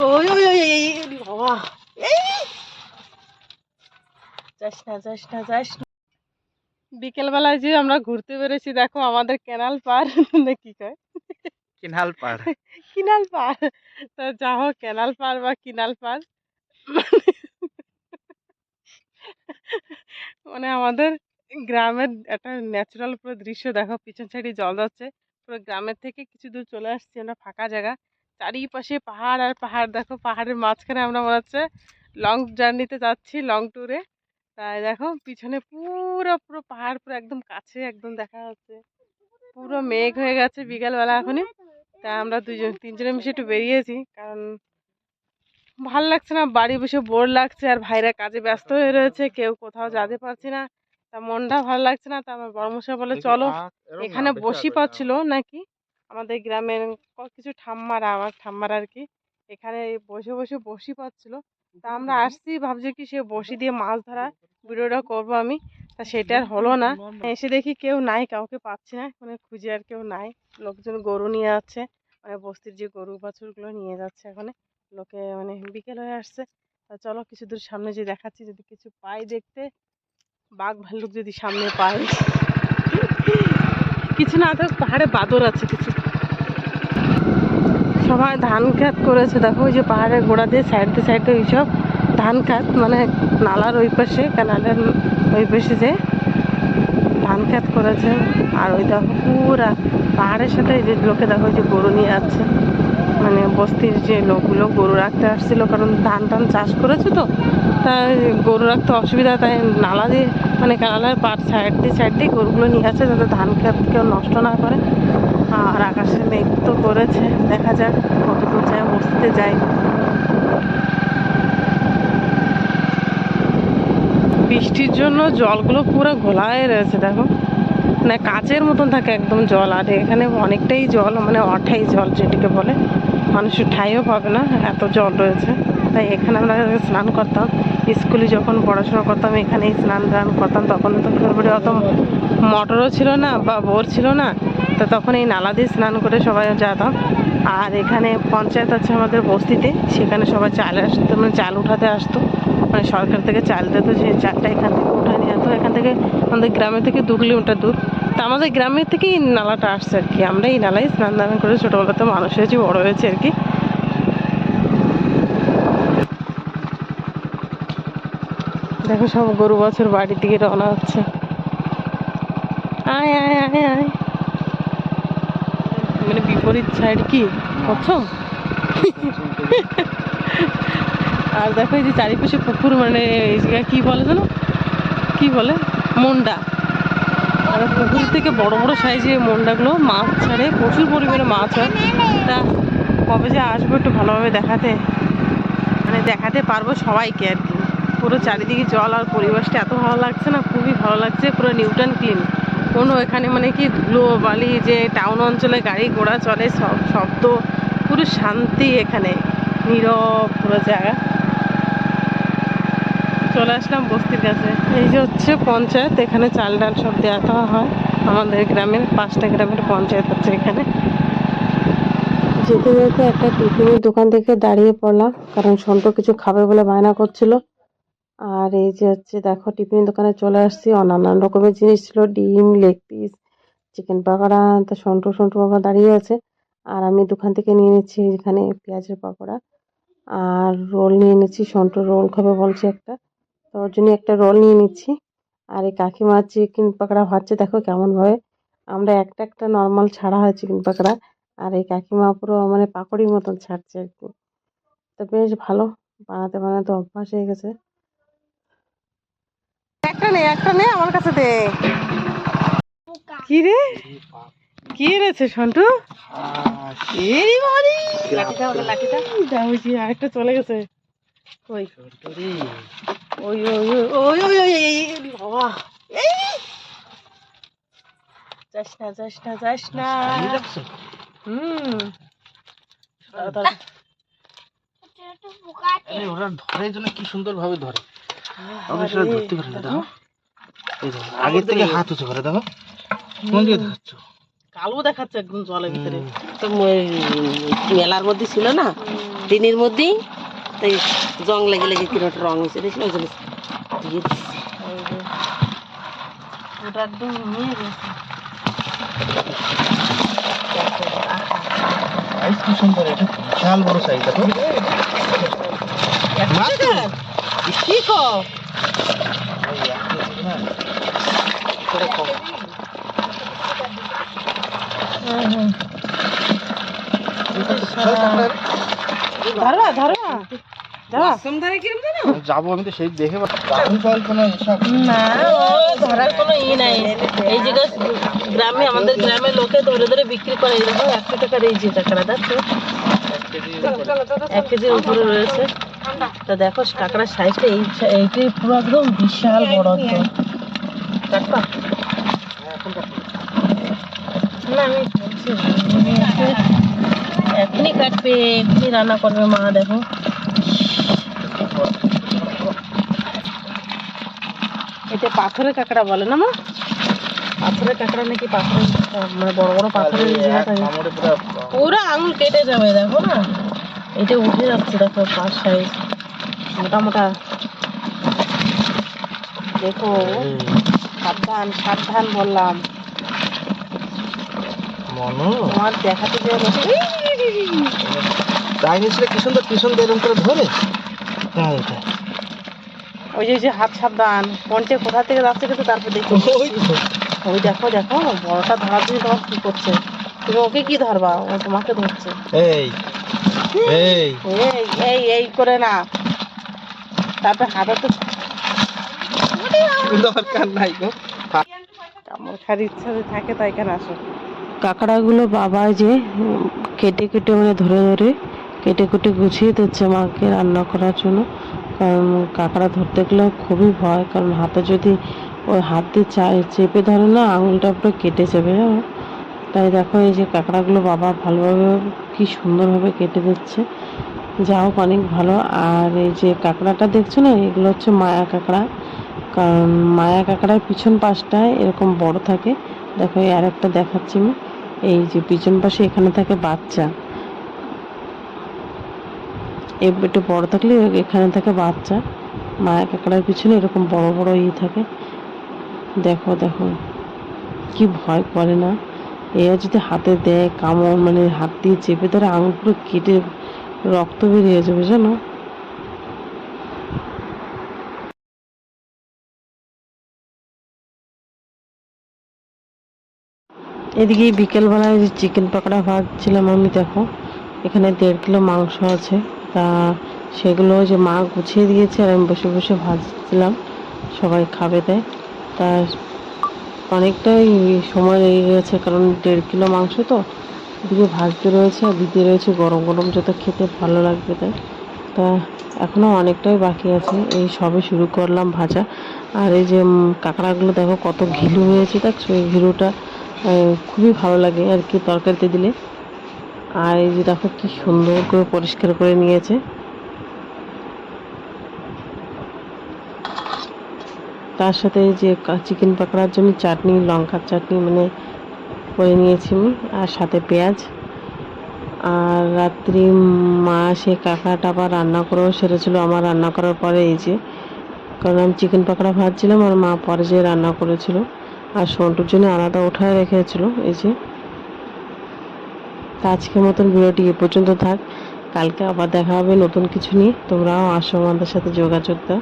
ওই ওই ওই এই, বাবা এই যাস না যাস না যাস না বিকেলবেলায় যে আমরা ঘুরতে বেরোছি দেখো আমাদের ক্যানাল পার। না কি কয়? কিনাল পাড় কিনাল পার। তো যা হোক ক্যানাল পার বা কিনাল পার। মানে আমাদের গ্রামের একটা ন্যাচারাল পুরো দৃশ্য দেখো পিছন সাইডে জল যাচ্ছে। পুরো গ্রামের থেকে কিছু দূর চলে আসছি আমরা ফাঁকা জায়গা। চারিপাশে পাহাড় আর পাহাড়। দেখো পাহাড়ের মাঝখানে আমরা মনে হচ্ছে লং জার্নিতে যাচ্ছি লং ট্যুরে তাই দেখো পিছনে পুরো পুরো পাহাড় পুরো একদম কাছে একদম দেখা যাচ্ছে। পুরো মেঘ হয়ে গেছে বিকালবেলা এখনই। তা আমরা দুজন তিনজনে মিশে একটু বেরিয়েছি কারণ ভালো লাগছে না বাড়ি বসে বোর লাগছে আর ভাইরা কাজে ব্যস্ত হয়ে রয়েছে কেউ কোথাও যেতে পারছি না। তা মনটা ভালো লাগছে না তা আমার বড়মশাই বলে চলো এখানে বসি পাচ্ছিল নাকি? আমাদের গ্রামের কিছু ঠাম্মারা, আমার ঠাম্মারা আর কি এখানে বসে বসে বসি পাচ্ছিল। তা আমরা আসছি, ভাবছি কি সে বসি দিয়ে মাছ ধরা ভিডিওটা করব আমি। তা সেটা আর হলো না। এসে দেখি কেউ নাই, কাউকে পাচ্ছি না। মানে খুঁজে আর কেউ নাই। লোকজন গরু নিয়ে যাচ্ছে মানে বস্তির যে গরু বাছুরগুলো নিয়ে যাচ্ছে এখানে। লোকে মানে বিকেল হয়ে আসছে। তা চলো কিছু দূর সামনে যে দেখাচ্ছি। যদি কিছু পাই দেখতে। বাঘ ভাল্লুক যদি সামনে পাই কিছু না তো পাহাড়ে বাদর আছে কিছু। সবাই ধান খেত করেছে। দেখো, ওই যে পাহাড়ের গোড়া দিয়ে সাইড সাইডে ওই সব ধান খেত মানে নালার ওই পাশে কানালের ওই পাশে যে ধান খেত করেছে। আর ওই দেখো, পুরা পাহাড়ের সাথে এই যে লোকে দেখো যে গরু নিয়ে যাচ্ছে। মানে বস্তির যে লোকগুলো গরু রাখতে আসছিল, কারণ ধান টান চাষ করেছে তো, তাই গরু রাখতে অসুবিধা, তাই নালা দিয়ে মানে কানালের পার সাইড দিয়ে সাইড দিয়ে গরুগুলো নিয়ে আসছে যাতে ধান খেত কেউ নষ্ট না করে। আকাশে মেঘ তো করেছে, দেখা যাক কতদূর যায়, বসতে যাই। বৃষ্টির জন্য জলগুলো পুরো ঘোলায় রয়েছে, দেখো। মানে কাচের মতন থাকে একদম জল, আর এখানে অনেকটাই জল মানে অঠাই জল যেটিকে বলে। মানুষ ঠাইও পাবে না, এত জল রয়েছে। তাই এখানে আমরা স্নান করতাম। স্কুলে যখন পড়াশোনা করতাম, এখানেই স্নান টান করতাম। তখন তো ফেরবারে অত মোটরও ছিল না বা বোর ছিল না। তো তখন এই নালা দিয়ে স্নান করে সবাই যেতাম। আর এখানে পঞ্চায়েত আছে আমাদের বস্তিতে, সেখানে সবাই চাল আসতো মানে চাল উঠাতে আসতো। মানে সরকার থেকে চাল দিত, যে চালটা এখান থেকে উঠে নিয়ে যেত এখান থেকে আমাদের গ্রামে থেকে দু কিলোমিটার দূর। তা আমাদের গ্রামের থেকেই নালাটা আসছে আর কি। আমরা এই নালায় স্নান দান করে ছোটোবেলাতে মানুষ হয়েছি, বড়ো হয়েছে আর কি। দেখো সব গরু বছর বাড়ির দিকে রওনা হচ্ছে। আয় আয় আয় আয়। মানে বিপরীত সাইড কি? প্রথম? আর দেখো এই যে চারিপাশে পুকুর মানে কি বলে জানো কি বলে? মন্ডা। আর পুকুর থেকে বড় বড় সাইজে মন্ডাগুলো মাছ ছাড়ে প্রচুর পরিমাণে মাছ হয়। তা কবে যে আসব একটু ভালোভাবে দেখাতে মানে দেখাতে পারব সবাইকে আর কি। পুরো চারিদিকে জল আর পরিবেশটা এত ভালো লাগছে না, খুবই ভালো লাগছে। পুরো নিউটন ক্লিন। কোনো এখানে মানে কি ধুলো, বালি, যে টাউন অঞ্চলে গাড়ি ঘোড়া চলে, সব শব্দ, পুরো শান্তি এখানে। নীরব পুরো জায়গা। চলে আসলাম বস্তির কাছে। এই যে হচ্ছে পঞ্চায়েত, এখানে চাল ডাল সব দেওয়া হয়। আমাদের গ্রামের পাঁচটা গ্রামের পঞ্চায়েত হচ্ছে এখানে। যেতে যেতে একটা টিফিনের দোকান থেকে দাঁড়িয়ে পড়লাম, কারণ সন্টু কিছু খাবে বলে বায়না করছিল। আর এই যে হচ্ছে দেখো টিফিন দোকানে চলে আসছি। নানান রকমের জিনিস ছিল, ডিম, লেগ পিস, চিকেন পাকোড়া, তো সন্টু সন্টু বাবা দাঁড়িয়ে আছে। আর আমি দোকান থেকে নিয়ে নিচ্ছি এখানে পেঁয়াজের পাকোড়া। আর রোল নিয়ে নিচ্ছি, সন্টু রোল খাবে বলছে একটা। তো ওর জন্য একটা রোল নিয়ে নিচ্ছি। আর এই কাকিমা চিকেন পকোড়া ভাজছে, দেখো কেমন ভাবে আমরা একটা একটা নর্মাল ছাড়া হয় চিকেন পকোড়া। আর এই কাকিমা পুরো মানে পাকড়ির মতন ছাড়ছে আর কি। তো বেশ ভালো, বানাতে বানাতে অভ্যাস হয়ে গেছে। নে একটা নে আমার কাছে দে। কি রে? কি এনেছে সন্টু? এরি বাড়ি লাঠিটা ওটা লাঠিটা যাওছি আরেকটা চলে গেছে। ওই। ওই ওই ওই ওই ওই এই, এই, বাবা। এই। যাস না যাস না যাস না। হুম। ওরা ধরে জন্য কি সুন্দর ভাবে ধরে। আমি সেটা ধরতে পারি না দেখো আগের থেকে হাত উঁচু করে দেখো কোন দিকে ধরছো কালো দেখাচ্ছে একদম জলের ভিতরে তো মই মেলার মধ্যে ছিল না। দিনের মধ্যেই তাই জং লেগে লেগে কীরকম রং হয়েছে দেখি ওই জন্য দিয়ে দিচ্ছি। এই যে ওটা একদম নিয়ে গেছে সাইজ কি সুন্দর এটা বিশাল বড় সাইজ দেখো কি কো যাব আমি তো সেই দেখে দারুণ কল্পনা এসব না। ও ধরার কোনো ই নাই। এই গ্রামে আমাদের গ্রামের লোকে ধরে ধরে বিক্রি করে এই দেখো একশো টাকার এই যে টাকাটা দেখছ এক কেজির উপরে রয়েছে। তা দেখো কাঁকড়ার সাইজটা এই এইটাই পুরো একদম বিশাল বড় এখন না আমি বলছি এখনই কাটবে এখনই রান্না করবে মা দেখো এটা পাথরের কাঁকড়া বলে না মা? পাথরের কাঁকড়া নাকি পাথরের মানে বড় বড় পাথরের পুরো পুরো আঙুল কেটে যাবে দেখো না? এটা উঠে যাচ্ছে দেখো পাঁচ সাইজ। মোটা মোটা। দেখো। সাবধান সাবধান বললাম। মনো? তোমার দেখাতে যে চাইনিজরা কি সুন্দর কি সুন্দর এরকম করে ধরে? হ্যাঁ ওই যে যে হাত সাবধান। কোনটে কোথা থেকে যাচ্ছে কিন্তু তারপর দেখো ওই দেখো দেখো বড়টা ধরার জন্য তোমার কি করছে? তুমি ওকে কি ধরবা? ও তোমাকে ধরছে। এই এই। এই এই এই করে না। তারপর হাতে তো দরকার নাই গো। কামড় খাওয়ার ইচ্ছা যদি থাকে তাই এখানে আসো। কাঁকড়াগুলো বাবা যে কেটে কেটে মানে ধরে ধরে কেটে কেটে গুছিয়ে দিচ্ছে মাকে রান্না করার জন্য। কারণ কাঁকড়া ধরতে গেলে খুবই ভয় কারণ হাতে যদি ওই হাত দিয়ে চেপে ধরে না আঙুলটা পুরো কেটে যাবে জানো তাই দেখো এই যে কাঁকড়াগুলো বাবা ভালোভাবে কি সুন্দরভাবে কেটে দিচ্ছে। যা হোক অনেক ভালো। আর এই যে কাঁকড়াটা দেখছ না এগুলো হচ্ছে মায়া কাঁকড়া। কারণ মায়া কাঁকড়ার পিছন পাশটায় এরকম বড় থাকে। দেখো আর একটা দেখাচ্ছি আমি। এই যে পিছন পাশে এখানে থাকে বাচ্চা। একটু বড় থাকলে এখানে থাকে বাচ্চা। মায়া কাঁকড়ার পিছনে এরকম বড় বড় ই থাকে। দেখো দেখো। কি ভয় করে না? এরা যদি হাতে দেয়, কামড় মানে হাত দিয়ে চেপে ধরে আঙুল পুরো কেটে রক্ত বেরিয়ে যাবে, জানো? এদিকে বিকেলবেলায় যে চিকেন পকোড়া ভাজছিলাম আমি দেখো, এখানে দেড় কিলো মাংস আছে। তা সেগুলো যে মা গুছিয়ে দিয়েছে আর আমি বসে বসে ভাজছিলাম, সবাই খাবে দেয় তা অনেকটাই সময় লেগে গেছে, কারণ দেড় কিলো মাংস তো দিকে ভাজতে রয়েছে আর দিতে রয়েছে গরম গরম যত খেতে ভালো লাগবে তাই। তা এখনও অনেকটাই বাকি আছে, এই সবে শুরু করলাম ভাজা। আর এই যে কাঁকড়াগুলো দেখো কত ঘিলু হয়েছে দেখছ এই ঘিলুটা খুবই ভালো লাগে আর কি তরকারিতে দিলে। আর এই যে দেখো কি সুন্দর করে পরিষ্কার করে নিয়েছে। তার সাথে যে চিকেন পাকোড়ার জন্য চাটনি, লঙ্কার চাটনি মানে করে নিয়েছি আমি, আর সাথে পেঁয়াজ। আর রাত্রি মা সে কাঁকড়াটা আবার রান্না করেও সেরেছিল, আমার রান্না করার পরে এই যে, কারণ আমি চিকেন পাকোড়া ভাজছিলাম আর মা পরে যে রান্না করেছিল। আর সন্টুর জন্য আলাদা ওঠায় রেখেছিল, এই যে। তা আজকের মতন ভিডিওটি এ পর্যন্ত থাক। কালকে আবার দেখা হবে নতুন কিছু নিয়ে। তোমরাও আসো আমাদের সাথে যোগাযোগ দাও।